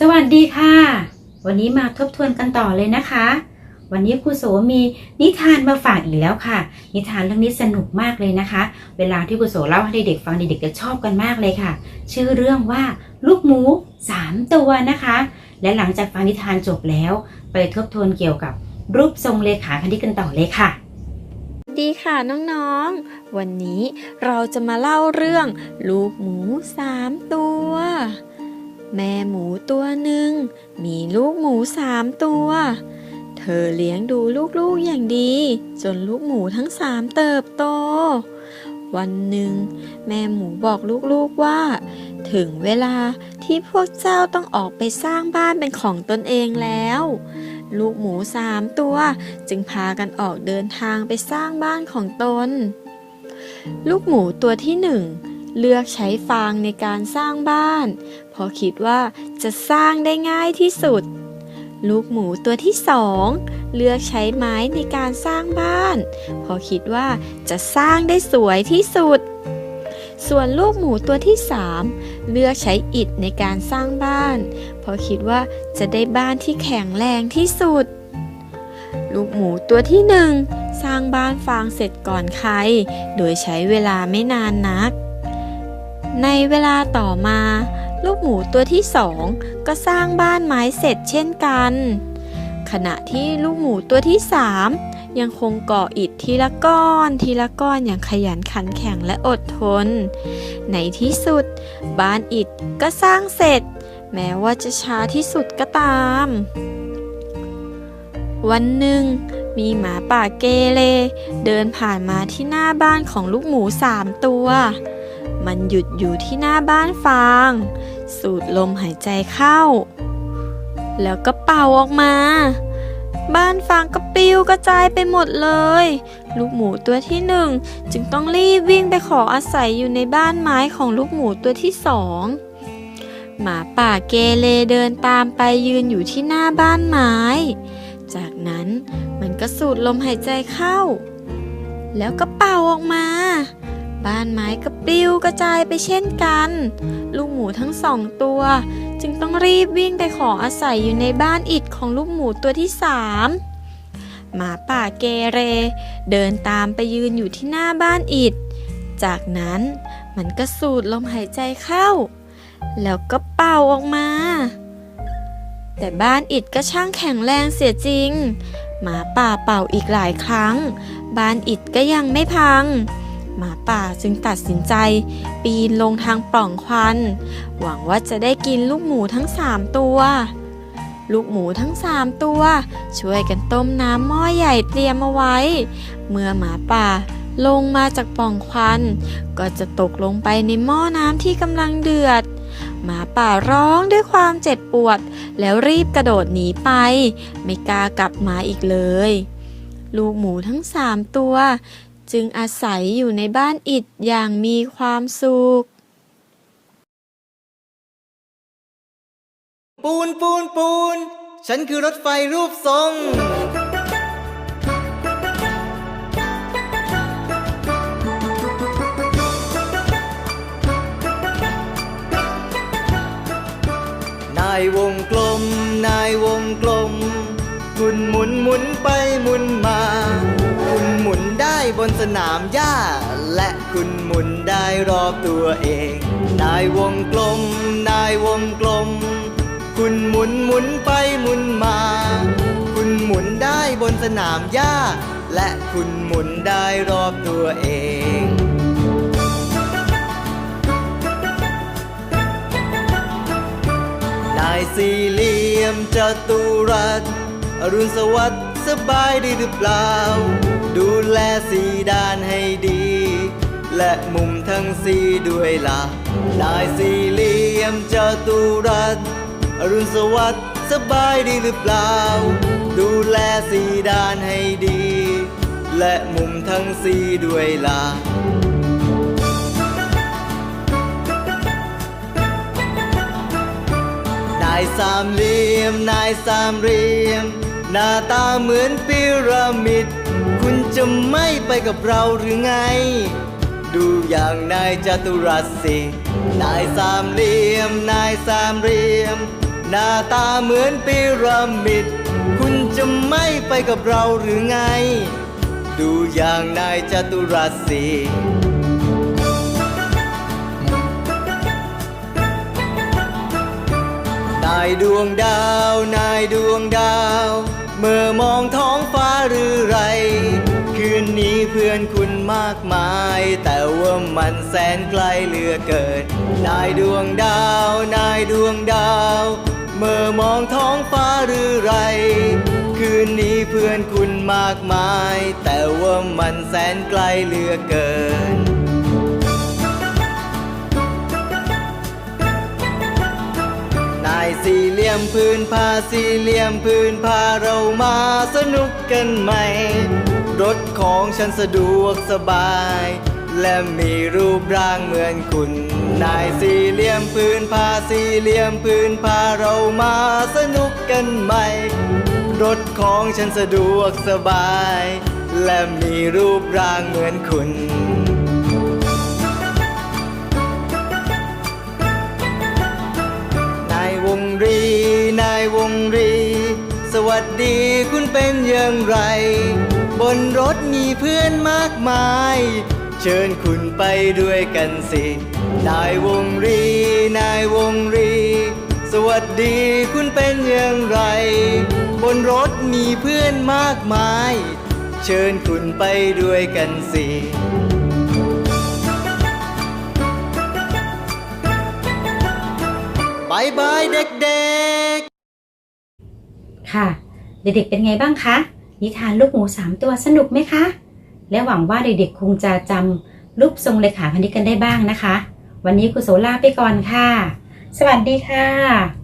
สวัสดีค่ะ วันนี้มาทบทวนกันต่อเลยนะคะ วันนี้ครูโสมีนิทานมาฝากอีกแล้วค่ะ นิทานเรื่องนี้สนุกมากเลยนะคะ เวลาที่ครูโสเล่าให้เด็กๆฟังเด็กๆจะชอบกันมากเลยค่ะ ชื่อเรื่องว่าลูกหมูสามตัวนะคะ และหลังจากฟังนิทานจบแล้ว ไปทบทวนเกี่ยวกับรูปทรงเลขาคณิตกันต่อเลยค่ะดีค่ะน้องๆ วันนี้เราจะมาเล่าเรื่องลูกหมูสามตัว แม่หมูตัวหนึ่งมีลูกหมูสามตัว เธอเลี้ยงดูลูกๆอย่างดี จนลูกหมูทั้งสามเติบโต วันหนึ่ง แม่หมูบอกลูกๆว่า ถึงเวลาที่พวกเจ้าต้องออกไปสร้างบ้านเป็นของตนเองแล้ว ลูกหมูสามตัวจึงพากันออกเดินทางไปสร้างบ้านของตน ลูกหมูตัวที่หนึ่ง เลือกใช้ฟางในการสร้างบ้าน เพราะคิดว่าจะสร้างได้ง่ายที่สุด ลูกหมูตัวที่สองเลือกใช้ไม้ในการสร้างบ้าน เพราะคิดว่าจะสร้างได้สวยที่สุด ส่วนลูกหมูตัวที่สามเลือกใช้อิฐในการสร้างบ้าน เพราะคิดว่าจะได้บ้านที่แข็งแรงที่สุด ลูกหมูตัวที่หนึ่งสร้างบ้านฟางเสร็จก่อนใคร โดยใช้เวลาไม่นานนัก ในเวลาต่อมา ลูกหมูตัวที่สองก็สร้างบ้านไม้เสร็จเช่นกัน ขณะที่ลูกหมูตัวที่สามยังคงก่ออิฐทีละก้อน ทีละก้อนอย่างขยันขันแข็งและอดทน ในที่สุด บ้านอิฐก็สร้างเสร็จ แม้ว่าจะช้าที่สุดก็ตาม วันหนึ่ง มีหมาป่าเกเรเดินผ่านมาที่หน้าบ้านของลูกหมูสามตัว มันหยุดอยู่ที่หน้าบ้านฟาง สูดลมหายใจเข้า แล้วก็เป่าออกมา บ้านฟางก็ปลิวกระจายไปหมดเลย ลูกหมูตัวที่หนึ่งจึงต้องรีบวิ่งไปขออาศัยอยู่ในบ้านไม้ของลูกหมูตัวที่สองหมาป่าเกเรเดินตามไปยืนอยู่ที่หน้าบ้านไม้ จากนั้นมันก็สูดลมหายใจเข้า แล้วก็เป่าออกมา บ้านไม้ก็ปลิวกระจายไปเช่นกัน ลูกหมูทั้งสองตัว จึงต้องรีบวิ่งไปขออาศัยอยู่ในบ้านอิฐของลูกหมูตัวที่สามหมาป่าเกเร เดินตามไปยืนอยู่ที่หน้าบ้านอิฐจากนั้นมันก็สูดลมหายใจเข้า แล้วก็เป่าออกมา แต่บ้านอิฐก็ช่างแข็งแรงเสียจริง หมาป่าเป่าอีกหลายครั้ง บ้านอิฐก็ยังไม่พัง หมาป่าจึงตัดสินใจ ปีนลงทางปล่องควัน หวังว่าจะได้กินลูกหมูทั้งสามตัว ลูกหมูทั้งสามตัว ช่วยกันต้มน้ำหม้อใหญ่เตรียมเอาไว้ เมื่อหมาป่าลงมาจากปล่องควัน ก็จะตกลงไปในหม้อน้ำที่กำลังเดือด หมาป่าร้องด้วยความเจ็บปวด แล้วรีบกระโดดหนีไป ไม่กล้ากลับมาอีกเลย ลูกหมูทั้งสามตัว จึงอาศัยอยู่ในบ้านอิฐอย่างมีความสุข ปูนปูนปูน ฉันคือรถไฟรูปทรง นายวงกลม นายวงกลมคุณหมุนหมุนไปหมุนมา หมุนได้บนสนามหญ้า และคุณหมุนได้รอบตัวเองนายวงกลมนายวงกลม คุณหมุนหมุนไปหมุนมา คุณหมุนได้บนสนามหญ้า และคุณหมุนได้รอบตัวเองนายสี่เหลี่ยมจัตุรัสอรุณสวัสดิ์สบายดีหรือเปล่า ดูแลสีด้านให้ดี และมุมทั้งสีด้วยล่ะนายสี่เหลี่ยมจตุรัสอรุณสวัสดิ์สบายดีหรือเปล่า ดูแลสีด้านให้ดี และมุมทั้งสีด้วยล่ะนายสามเหลี่ยมนายสามเหลี่ยม หน้าตาเหมือนพีระมิด คุณจะไม่ไปกับเราหรือไง ดูอย่างนายจตุรัสสิ นายสามเหลี่ยม นายสามเหลี่ยม หน้าตาเหมือนปิรามิด คุณจะไม่ไปกับเราหรือไง ดูอย่างนายจตุรัสสิ นายดวงดาว นายดวงดาว เมื่อมองท้องฟ้าหรือไร คืนนี้เพื่อนคุณมากมาย แต่ว่ามันแสนไกลเหลือเกินนายดวงดาว นายดวงดาว เมื่อมองท้องฟ้าหรือไร คืนนี้เพื่อนคุณมากมาย แต่ว่ามันแสนไกลเหลือเกิน สี่เหลี่ยมพื้นผ้าสี่เหลี่ยมพื้นผ้าเรามาสนุกกันไหม รถของฉันสะดวกสบาย และมีรูปร่างเหมือนคุณ นายสี่เหลี่ยมพื้นผ้าสี่เหลี่ยมพื้นผ้าเรามาสนุกกันไหม รถของฉันสะดวกสบาย และมีรูปร่างเหมือนคุณ คุณเป็นอย่างไร บนรถมีเพื่อนมากมาย เชิญคุณไปด้วยกันสินายวงรี นายวงรี สวัสดีคุณเป็นอย่างไร บนรถมีเพื่อนมากมาย เชิญคุณไปด้วยกันสิบายบายเด็กๆ ค่ะ เด็กๆเป็นไงบ้างคะ นิทานลูกหมูสามตัวสนุกไหมคะ และหวังว่าเด็กๆคงจะจำรูปทรงเลขาคณิตกันได้บ้างนะคะ วันนี้ครูโสลาไปก่อนค่ะ สวัสดีค่ะ